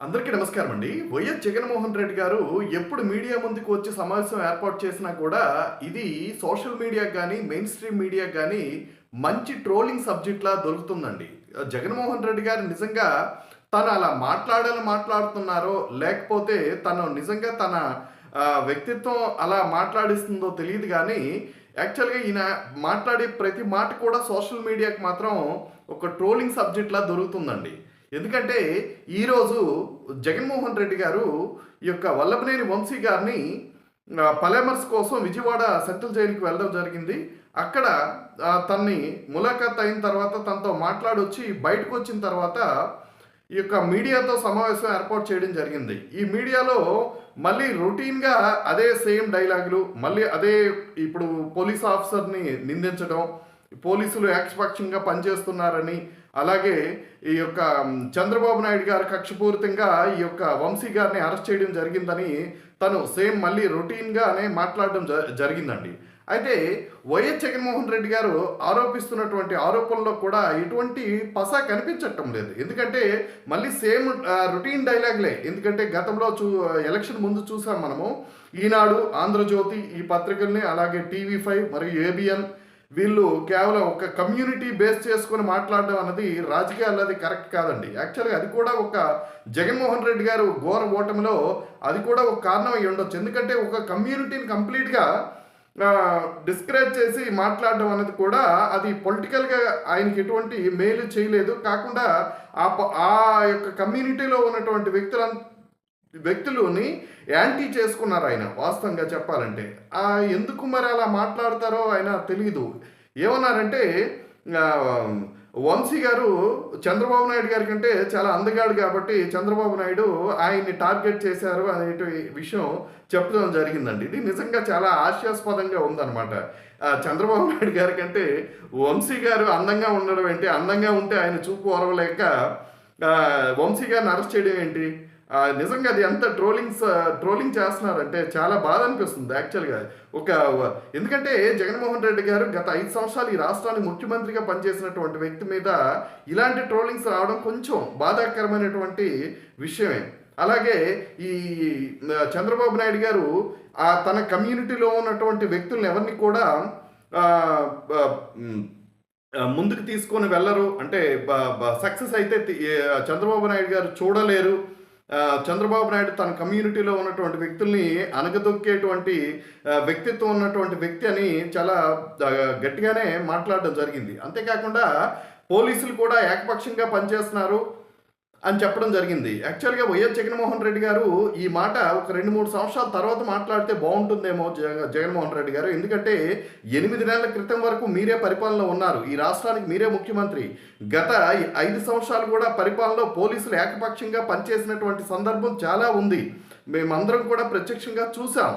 అందరికీ నమస్కారం అండి. వైఎస్ జగన్మోహన్ రెడ్డి గారు ఎప్పుడు మీడియా ముందుకు వచ్చి సమావేశం ఏర్పాటు చేసినా కూడా ఇది సోషల్ మీడియా కానీ మెయిన్ స్ట్రీమ్ మీడియా కానీ మంచి ట్రోలింగ్ సబ్జెక్ట్లా దొరుకుతుందండి. జగన్మోహన్ రెడ్డి గారు నిజంగా తను అలా మాట్లాడాలని మాట్లాడుతున్నారో లేకపోతే తను నిజంగా తన వ్యక్తిత్వం అలా మాట్లాడిస్తుందో తెలియదు కానీ యాక్చువల్గా ఈయన మాట్లాడే ప్రతి మాట కూడా సోషల్ మీడియాకి మాత్రం ఒక ట్రోలింగ్ సబ్జెక్ట్లా దొరుకుతుందండి. ఎందుకంటే ఈరోజు జగన్మోహన్ రెడ్డి గారు ఈ యొక్క వల్లభనేని వంశీ గారిని పలేమర్స్ కోసం విజయవాడ సెంట్రల్ జైలుకి వెళ్ళడం జరిగింది. అక్కడ తన్ని ములాఖాత్ అయిన తర్వాత తనతో మాట్లాడొచ్చి బయటకు వచ్చిన తర్వాత ఈ యొక్క మీడియాతో సమావేశం ఏర్పాటు చేయడం జరిగింది. ఈ మీడియాలో మళ్ళీ రొటీన్గా అదే సేమ్ డైలాగులు మళ్ళీ అదే ఇప్పుడు పోలీస్ ఆఫీసర్ని నిందించడం పోలీసులు ఏకపక్షంగా పనిచేస్తున్నారని అలాగే ఈ యొక్క చంద్రబాబు నాయుడు గారు కక్షపూరితంగా ఈ యొక్క వంశీ గారిని అరెస్ట్ చేయడం జరిగిందని తను సేమ్ మళ్ళీ రొటీన్గానే మాట్లాడడం జ- జరిగిందండి. అయితే వైఎస్ జగన్మోహన్ రెడ్డి గారు ఆరోపిస్తున్నటువంటి ఆరోపణలో కూడా ఎటువంటి పసా కనిపించటం లేదు. ఎందుకంటే మళ్ళీ సేమ్ రొటీన్ డైలాగ్లే. ఎందుకంటే గతంలో చూ ఎలక్షన్ ముందు చూసాం మనము. ఈనాడు ఆంధ్రజ్యోతి ఈ పత్రికల్ని అలాగే టీవీ ఫైవ్ మరియు ఏబిఎన్ వీళ్ళు కేవలం ఒక కమ్యూనిటీ బేస్ చేసుకొని మాట్లాడడం అన్నది రాజకీయాలు అది కరెక్ట్ కాదండి. యాక్చువల్గా అది కూడా ఒక జగన్మోహన్ రెడ్డి గారు ఘోర ఓటమిలో అది కూడా ఒక కారణం అయ్యి ఉండొచ్చు. ఎందుకంటే ఒక కమ్యూనిటీని కంప్లీట్గా డిస్కరేజ్ చేసి మాట్లాడడం అనేది కూడా అది పొలిటికల్గా ఆయనకి ఎటువంటి మేలు చేయలేదు. కాకుండా ఆ ప- ఆ యొక్క కమ్యూనిటీలో ఉన్నటువంటి వ్యక్తులంతా వ్యక్తులని యాంటీ చేసుకున్నారు ఆయన వాస్తవంగా చెప్పాలంటే. ఆ ఎందుకు మరి అలా మాట్లాడతారో ఆయన తెలియదు ఏమన్నారంటే వంశీ గారు చంద్రబాబు నాయుడు గారి కంటే చాలా అందగాడు కాబట్టి చంద్రబాబు నాయుడు ఆయన్ని టార్గెట్ చేశారు అనే విషయం చెప్పడం జరిగిందండి. ఇది నిజంగా చాలా హాస్యాస్పదంగా ఉందన్నమాట. చంద్రబాబు నాయుడు గారి కంటే వంశీ గారు అందంగా ఉండడం ఏంటి? అందంగా ఉంటే ఆయన చూపు ఓరవలేక వంశీ గారిని అరెస్ట్ చేయడం ఏంటి? నిజంగా అది ఎంత ట్రోలింగ్స్ ట్రోలింగ్ చేస్తున్నారంటే చాలా బాధ అనిపిస్తుంది యాక్చువల్గా ఒక ఎందుకంటే జగన్మోహన్ రెడ్డి గారు గత ఐదు సంవత్సరాలు ఈ రాష్ట్రానికి ముఖ్యమంత్రిగా పనిచేసినటువంటి వ్యక్తి మీద ఇలాంటి ట్రోలింగ్స్ రావడం కొంచెం బాధాకరమైనటువంటి విషయమే. అలాగే ఈ చంద్రబాబు నాయుడు గారు ఆ తన కమ్యూనిటీలో ఉన్నటువంటి వ్యక్తులను ఎవరిని కూడా ముందుకు తీసుకొని వెళ్ళరు. అంటే సక్సెస్ అయితే చంద్రబాబు నాయుడు గారు చూడలేరు. చంద్రబాబు నాయుడు తన కమ్యూనిటీలో ఉన్నటువంటి వ్యక్తుల్ని అనగదొక్కేటువంటి వ్యక్తిత్వం ఉన్నటువంటి వ్యక్తి అని చాలా గట్టిగానే మాట్లాడడం జరిగింది. అంతేకాకుండా పోలీసులు కూడా ఏకపక్షంగా పనిచేస్తున్నారు. అని చెప్పడం జరిగింది. యాక్చువల్గా వైఎస్ జగన్మోహన్ రెడ్డి గారు ఈ మాట ఒక రెండు మూడు సంవత్సరాల తర్వాత మాట్లాడితే బాగుంటుందేమో జగ జగన్మోహన్ రెడ్డి గారు. ఎందుకంటే ఎనిమిది నెలల క్రితం వరకు మీరే పరిపాలనలో ఉన్నారు. ఈ రాష్ట్రానికి మీరే ముఖ్యమంత్రి. గత ఐదు సంవత్సరాలు కూడా పరిపాలనలో పోలీసులు ఏకపక్షంగా పనిచేసినటువంటి సందర్భం చాలా ఉంది. మేమందరం కూడా ప్రత్యక్షంగా చూసాం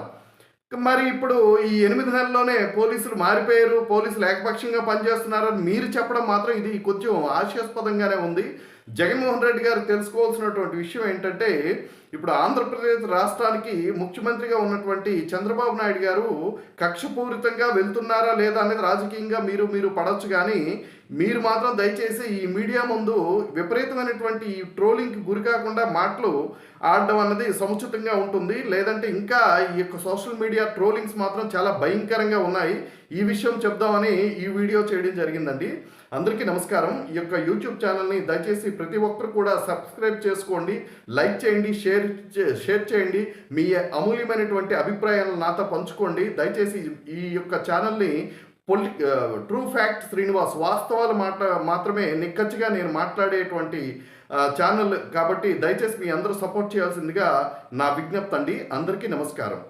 మరి ఇప్పుడు ఈ ఎనిమిది నెలల్లోనే పోలీసులు మారిపోయారు. పోలీసులు ఏకపక్షంగా పనిచేస్తున్నారని మీరు చెప్పడం మాత్రం ఇది కొంచెం హాస్యాస్పదంగానే ఉంది. జగన్మోహన్ రెడ్డి గారు తెలుసుకోవాల్సినటువంటి విషయం ఏంటంటే ఇప్పుడు ఆంధ్రప్రదేశ్ రాష్ట్రానికి ముఖ్యమంత్రిగా ఉన్నటువంటి చంద్రబాబు నాయుడు గారు కక్షపూరితంగా వెళ్తున్నారా లేదా అనేది రాజకీయంగా మీరు మీరు పడవచ్చు కానీ మీరు మాత్రం దయచేసి ఈ మీడియా ముందు విపరీతమైనటువంటి ఈ ట్రోలింగ్కి గురి కాకుండా మాటలు ఆడడం అన్నది సముచితంగా ఉంటుంది. లేదంటే ఇంకా ఈ యొక్క సోషల్ మీడియా ట్రోలింగ్స్ మాత్రం చాలా భయంకరంగా ఉన్నాయి. ఈ విషయం చెప్దామని ఈ వీడియో చేయడం జరిగిందండి. అందరికీ నమస్కారం. ఈ యొక్క యూట్యూబ్ ఛానల్ని దయచేసి ప్రతి ఒక్కరు కూడా సబ్స్క్రైబ్ చేసుకోండి లైక్ చేయండి షేర్ చే- షేర్ చేయండి. మీ అమూల్యమైనటువంటి అభిప్రాయాలను నాతో పంచుకోండి. దయచేసి ఈ యొక్క ఛానల్ని పొలి ట్రూ ఫ్యాక్ట్ శ్రీనివాస్ వాస్తవాలు మాట మాత్రమే నిక్కచ్చిగా నేను మాట్లాడేటువంటి ఛానల్ కాబట్టి దయచేసి మీ అందరూ సపోర్ట్ చేయాల్సిందిగా నా విజ్ఞప్తి అండి అందరికీ నమస్కారం.